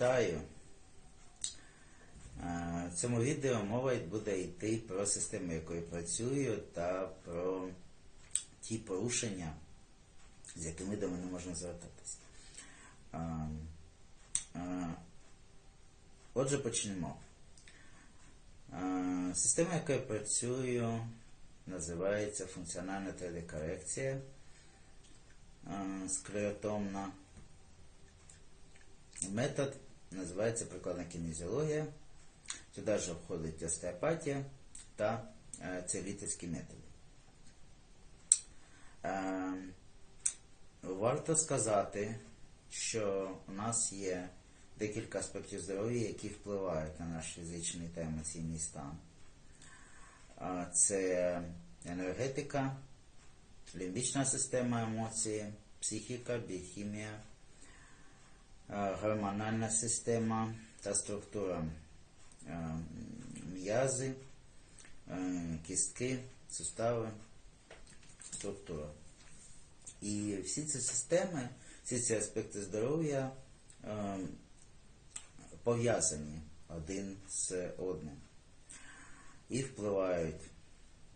Вітаю! В цьому відео мова буде йти про систему, якою працюю, та про ті порушення, з якими до мене можна звертатися. Отже, почнемо. Система, якою працюю, називається функціональна 3D-корекція е, склеротомна. Метод називається прикладна кінезіологія. Сюди ж входить остеопатія та е, методи. Е, варто сказати, що у нас є декілька аспектів здоров'я, які впливають на наш фізичний та емоційний стан. Це енергетика, лімбічна система емоції, психіка, біохімія, гормональна система та структура е, м'язи, е, кістки, сустави, структура. І всі ці системи, всі ці аспекти здоров'я е, пов'язані один з одним і впливають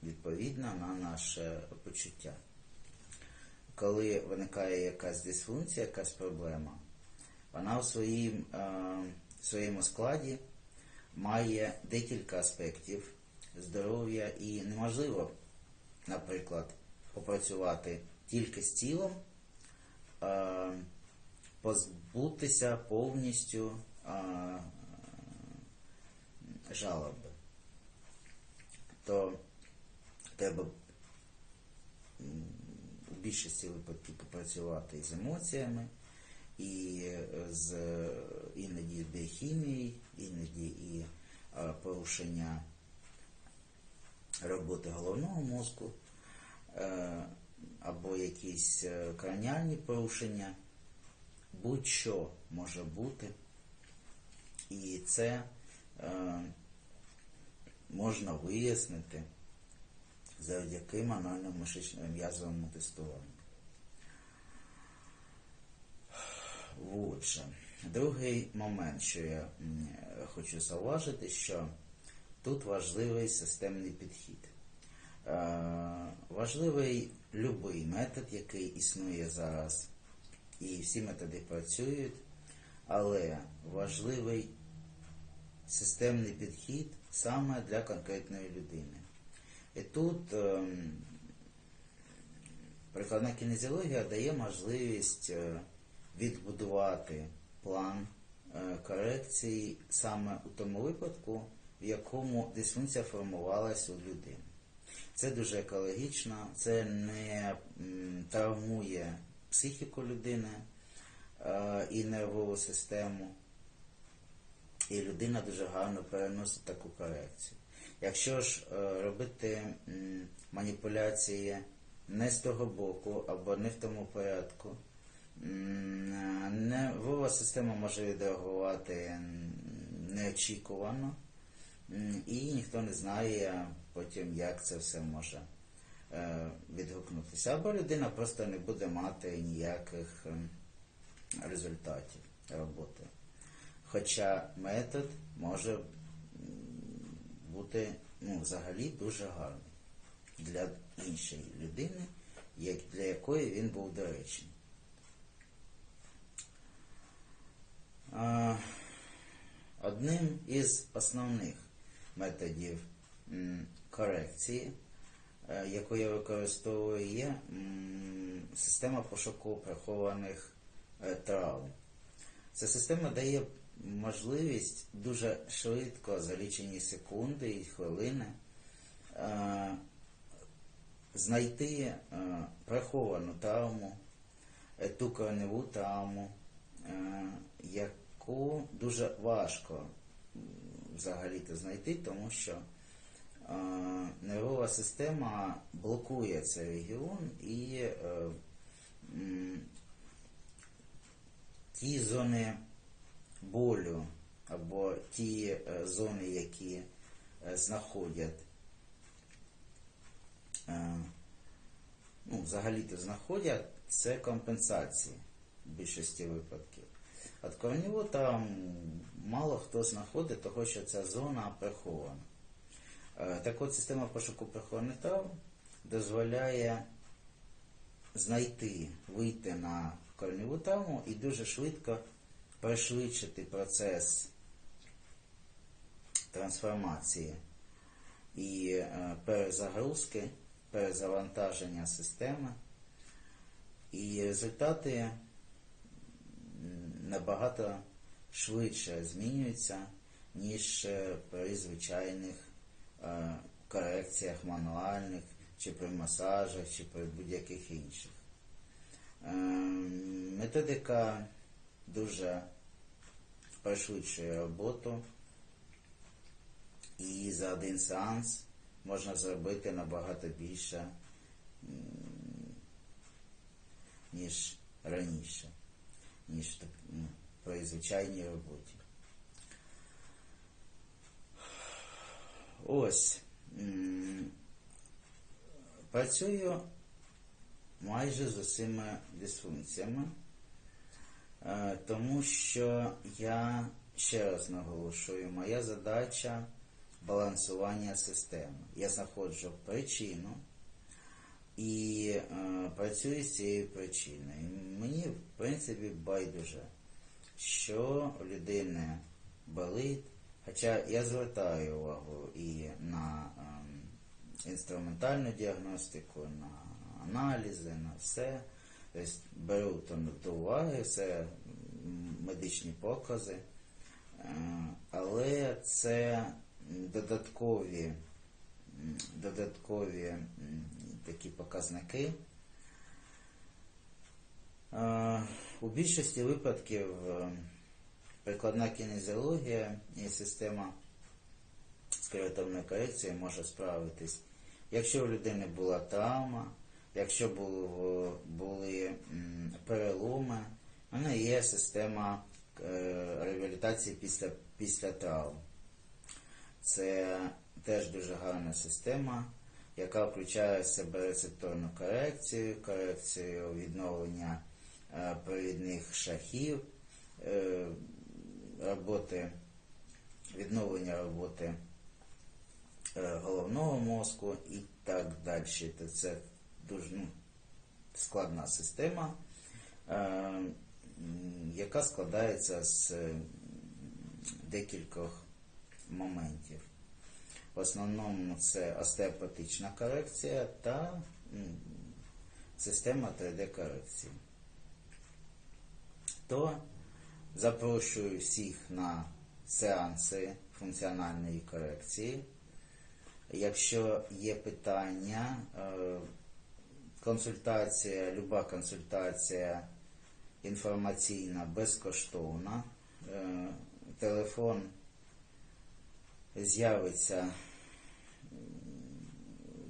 відповідно на наше почуття. Коли виникає якась дисфункція, якась проблема, вона в своїм, е, в своєму складі має декілька аспектів здоров'я і неможливо, наприклад, попрацювати тільки з тілом, е, позбутися повністю е, жалоби. То треба у більшості випадків попрацювати з емоціями, і е, з іноді біохімією, іноді і е, порушення роботи головного мозку, е, або якісь краніальні порушення, будь-що може бути. І це можна вияснити завдяки мануальному мишечному м'язовому тестуванню. Отже, другий момент, що я хочу зауважити, що тут важливий системний підхід. Е, важливий будь-який метод, який існує зараз, і всі методи працюють, але важливий системний підхід саме для конкретної людини. І тут ем, прикладна кінезіологія дає можливість е, відбудувати план е, корекції саме у тому випадку, в якому дисфункція формувалась у людини. Це дуже екологічно, це не травмує психіку людини е, і нервову систему. І людина дуже гарно переносить таку корекцію. Якщо ж е, робити маніпуляції не з того боку або не в тому порядку, нервова система може відреагувати неочікувано, і ніхто не знає потім, як це все може е, відгукнутися. Або людина просто не буде мати ніяких ем, результатів роботи. Хоча метод може бути ну, взагалі дуже гарний для іншої людини, для якої він був доречний. Одним із основних методів корекції, е, яку я використовую, є система пошуку прихованих е, травм. Ця система дає можливість дуже швидко, за лічені секунди і хвилини, е, знайти приховану травму, ту кореневу травму, е, яку дуже важко взагалі-то знайти, тому що е, нервова система блокує цей регіон і е, ті зони болю або ті е, зони, які е, знаходять, е, ну, взагалі-то знаходять, це компенсації в більшості випадків. От корніву там мало хто знаходить, того що ця зона прихована. Е, Так от система пошуку прихованих трав дозволяє знайти, вийти на корневу травму і дуже швидко пришвидшити процес трансформації і е, перезагрузки, перезавантаження системи. І результати набагато швидше змінюються, ніж е, при звичайних е, корекціях мануальних, чи при масажах, чи при будь-яких інших. Е, Методика дуже пришвидшує роботу, і за один сеанс можна зробити набагато більше, ніж раніше, ніж так, ну, при звичайній роботі. Ось. Працюю майже з усіма дисфункціями, е, тому що я ще раз наголошую, моя задача балансування системи. Я знаходжу причину і е, працюю з цією причиною. Мені, в принципі, байдуже, що у людини болить. Хоча я звертаю увагу і на ем, інструментальну діагностику, на аналізи, на все. Тобто беру там до уваги все медичні покази, Е, але це додаткові, додаткові такі показники. Е, У більшості випадків е, прикладна кінезіологія і система скелетовної корекції може справитись. Якщо у людини була травма, якщо були переломи, в мене є система е, реабілітації після, після травм. Це теж дуже гарна система, яка включає в себе рецепторну корекцію, корекцію відновлення е, провідних шахів, е, роботи, відновлення роботи е, головного мозку і так далі. Це дуже ну, складна система, е, яка складається з декількох моментів. В основному це остеопатична корекція та система 3D-корекції. То запрошую всіх на сеанси функціональної корекції. Якщо є питання, е, консультація, люба консультація інформаційна безкоштовна. Е, Телефон з'явиться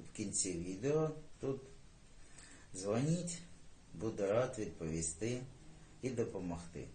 в кінці відео. Тут дзвоніть, буду рад відповісти دلته په مخ دی